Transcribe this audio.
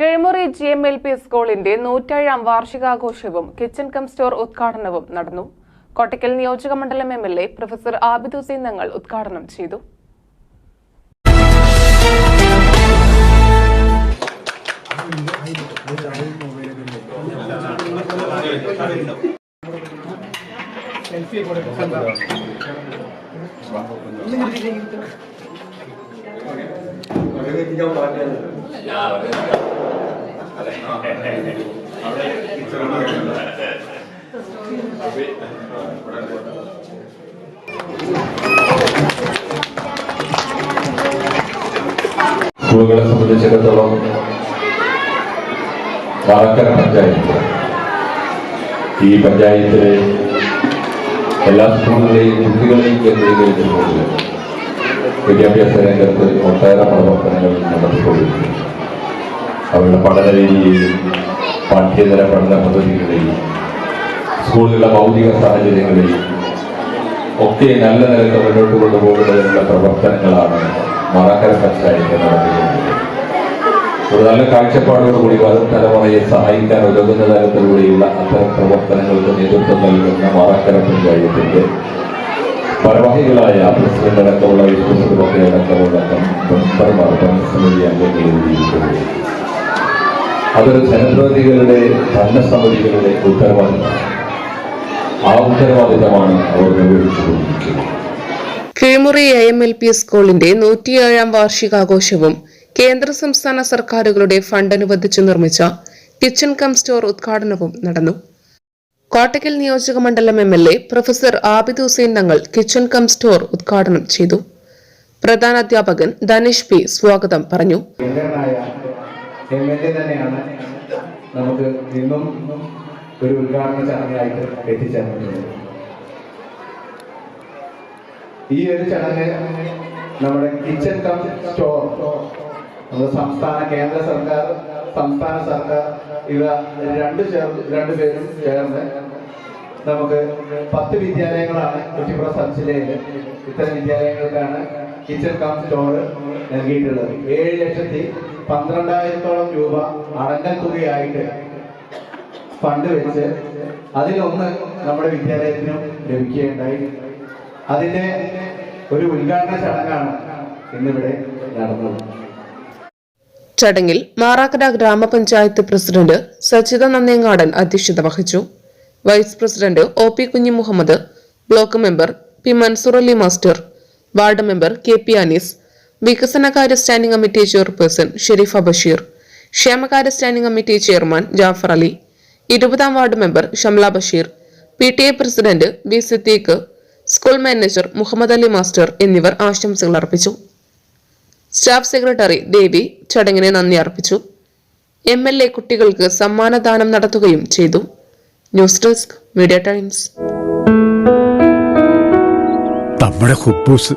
Kizhamuri G M L P സ്കൂളിന്റെ നൂറ്റേഴാം വാർഷികാഘോഷവും കിച്ചൺ കം സ്റ്റോർ ഉദ്ഘാടനവും നടന്നു. കോട്ടയ്ക്കൽ നിയോജക മണ്ഡലം M L A professor Abid Hussain Thangal ഉദ്ഘാടനം ചെയ്തു. സ്കൂളുകളെ സംബന്ധിച്ചിടത്തോളം വാറക്കര പഞ്ചായത്ത്. ഈ പഞ്ചായത്തിലെ എല്ലാ സ്കൂളുകളെയും കുട്ടികളെയും കേന്ദ്രീകരിച്ചുകൊണ്ട് വിദ്യാഭ്യാസ രംഗത്ത് ഒട്ടേറെ പ്രവർത്തനങ്ങൾ നടത്തിക്കൊണ്ടിരിക്കുന്നു അവരുടെ പഠന രീതിയിലും പാഠ്യേതര പഠന പദ്ധതികളെയും സ്കൂളിലുള്ള ഭൗതിക സാഹചര്യങ്ങളെയും ഒക്കെ നല്ല നിലയ്ക്ക് മുന്നോട്ട് കൊണ്ടുപോകുന്നതിനുള്ള പ്രവർത്തനങ്ങളാണ് മറാക്കര പഞ്ചായത്ത് നടത്തിക്കൊണ്ടിരിക്കുന്നത്. ഒരു നല്ല കാഴ്ചപ്പാടോടുകൂടി വരും തലമുറയെ സഹായിക്കാൻ ഉതകുന്ന തരത്തിലൂടെയുള്ള അത്തരം പ്രവർത്തനങ്ങൾക്ക് നേതൃത്വം നൽകുന്ന മറാക്കര പഞ്ചായത്തിന്റെ പരവാഹികളായ പ്രസിഡന്റ് അടക്കമുള്ള വിശ്വസമൊക്കെ അടക്കമുള്ള മെമ്പർമാർ ഭരണസമിതി അംഗങ്ങളെഴുതിയിരിക്കുന്നത് അതൊരു ജനപ്രതിനിധികളുടെ ഭരണസമിതികളുടെ ഉത്തരവാദിത്തമാണ് ആ ഉത്തരവാദിത്തമാണ് അവർ നിർവഹിച്ചുകൊണ്ടിരിക്കുന്നത്. Kizhimuri A M L P സ്കൂളിന്റെ നൂറ്റിയേഴാം വാർഷികാഘോഷവും കേന്ദ്ര സംസ്ഥാന സർക്കാരുകളുടെ ഫണ്ട് അനുവദിച്ചു നിർമ്മിച്ച കിച്ചൺ കം സ്റ്റോർ ഉദ്ഘാടനവും നടന്നു. കോട്ടക്കൽ നിയോജക മണ്ഡലം M L A professor Abid Hussain Thangal kitchen cum store ഉദ്ഘാടനം ചെയ്തു. പ്രധാന അധ്യാപകൻ ധനേഷ് പി സ്വാഗതം പറഞ്ഞു. എം എൽ എ തന്നെയാണ് നമുക്ക് ഇന്നും ഒരു ഉദ്ഘാടന ചടങ്ങായിട്ട് എത്തിച്ചേർന്നിട്ടുള്ളത്. ഈ ഒരു ചടങ്ങ് നമ്മുടെ കിച്ചൺ കം സ്റ്റോർ നമ്മുടെ സംസ്ഥാന കേന്ദ്ര സർക്കാർ സംസ്ഥാന സർക്കാർ ഇവ രണ്ട് ചേർന്ന് രണ്ടുപേരും ചേർന്ന് നമുക്ക് പത്ത് വിദ്യാലയങ്ങളാണ് കുറ്റിപ്പുറ സബ് ജില്ലയിൽ ഇത്തരം വിദ്യാലയങ്ങൾക്കാണ് കിച്ചൺ കം സ്റ്റോർ നൽകിയിട്ടുള്ളത്. ഏഴ് ലക്ഷത്തി പന്ത്രണ്ടായിരത്തോളം രൂപ അടങ്ങൽ തുകയായിട്ട് ഫണ്ട് വെച്ച് അതിലൊന്ന് നമ്മുടെ വിദ്യാലയത്തിനും ലഭിക്കുകയുണ്ടായി. അതിന്റെ ഒരു ഉദ്ഘാടന ചടങ്ങാണ് ഇന്നിവിടെ നടന്നത്. ചടങ്ങിൽ മാറാക്കര ഗ്രാമപഞ്ചായത്ത് പ്രസിഡന്റ് സച്ചിത നന്ദിയങ്ങാടൻ അധ്യക്ഷത വഹിച്ചു. Vice president O P Kunhimuhammed block member P Mansoor Ali master ward member K P Anees വികസനകാര്യ standing committee chairperson Sherifa Basheer ക്ഷേമകാര്യ standing committee chairman Jafar Ali ഇരുപതാം ward member Shamla Basheer P T A president V Siddique school manager Muhammad Ali master എന്നിവർ ആശംസകൾ അർപ്പിച്ചു. Staff secretary ദേവി ചടങ്ങിന് നന്ദി അർപ്പിച്ചു. M L A കുട്ടികൾക്ക് സമ്മാനദാനം നടത്തുകയും ചെയ്തു. News Desk Media Times. നമ്മുടെ കുബൂസ്